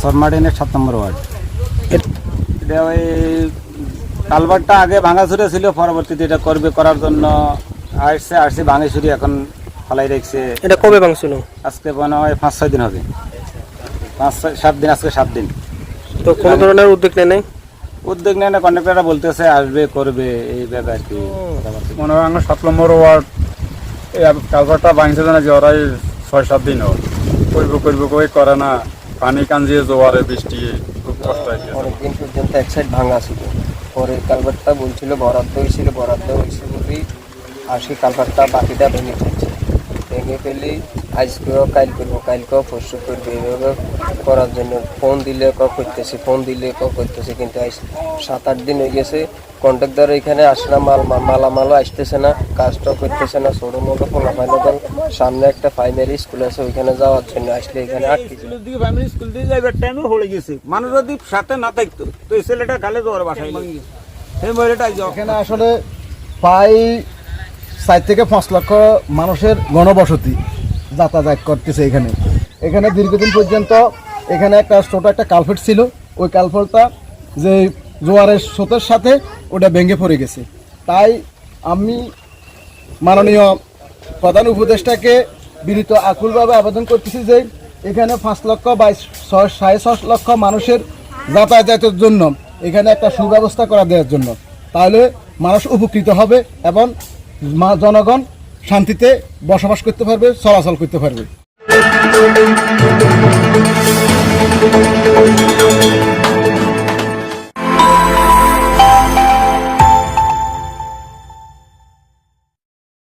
সরমাডিনের সাত নম্বর ওয়ার্ড। এটা ওই কালভারটা আগে ভাঙাচুরে ছিল পরবর্তীতে এটা করবে করার জন্য আসছে আসছে ভাঙেছুরি এখন ফালাই রেখেছে। এটা কবে ভাঙছিল? আজকে মনে হয় পাঁচ ছয় দিন হবে। পাঁচ ছয় সাত দিন আজকে সাত দিন। তো কোনো ধরনের উদ্যোগ নেই নাই? উদ্যোগ নেয় না কন্ট্রাক্টররা বলতেছে আসবে করবে এইভাবে আর কি। মনে হয় আমার সাত নম্বর ওয়ার্ড এই কালভারটা ভাঙছে না যে ওরাই ছয় সাত দিন হোক করব করব কই করে না। পানি কাঞ্জিয়ে জোয়ারে বৃষ্টি, খুব কষ্ট হয়েছে। অনেকদিন পর্যন্ত এক সাইড ভাঙা ছিল। পরে কালভারটা বলছিল, বরাদ্দ হয়েছিল, বরাদ্দ হয়েছে বলেই আর সেই কালভারটা বাকিটা ভেঙে ফেলছে। ভেঙে আজকেও কাল করব কালকেও পরশু করবে। এভাবে করার জন্য ফোন দিলে ক করতেছে ফোন দিলে ক করতেছে কিন্তু আজ সাত আট দিন হয়ে গেছে। কন্ট্রাক্টর এখানে আসে না মাল মা- মালামালও আসতেছে না কাজটাও করতেছে না ছোটো মোটো পোলাপাইনগর সামনে একটা প্রাইমারি স্কুল আছে ওইখানে যাওয়ার জন্য আসলে এখানে আটকে স্কুলের দিকে প্রাইমারি স্কুল দিয়ে যাইবার টাইমে পড়ে গেছে। মানুষ যদি সাথে না থাকতো তো এই ছেলেটা কালে তো ওর বাসায় সেই মহিলাটা এখানে আসলে প্রায় চার থেকে পাঁচ লক্ষ মানুষের গণবসতি। যাতায়াত করতেছে এখানে। এখানে দীর্ঘদিন পর্যন্ত এখানে একটা ছোট একটা কালফেট ছিল। ওই কালফেটটা যে জোয়ারের স্রোতের সাথে ওটা ভেঙে পড়ে গেছে। তাই আমি মাননীয় প্রধান উপদেষ্টাকে বিনীত আকুলভাবে আবেদন করতেছি যে এখানে পাঁচ লক্ষ বাইশ ছয়, সাড়ে ছয় লক্ষ মানুষের যাতায়াতের জন্য এখানে একটা সুব্যবস্থা করা দেওয়ার জন্য। তাহলে মানুষ উপকৃত হবে এবং জনগণ শান্তিতে বসবাস করতে পারবে চলাচল করতে পারবে।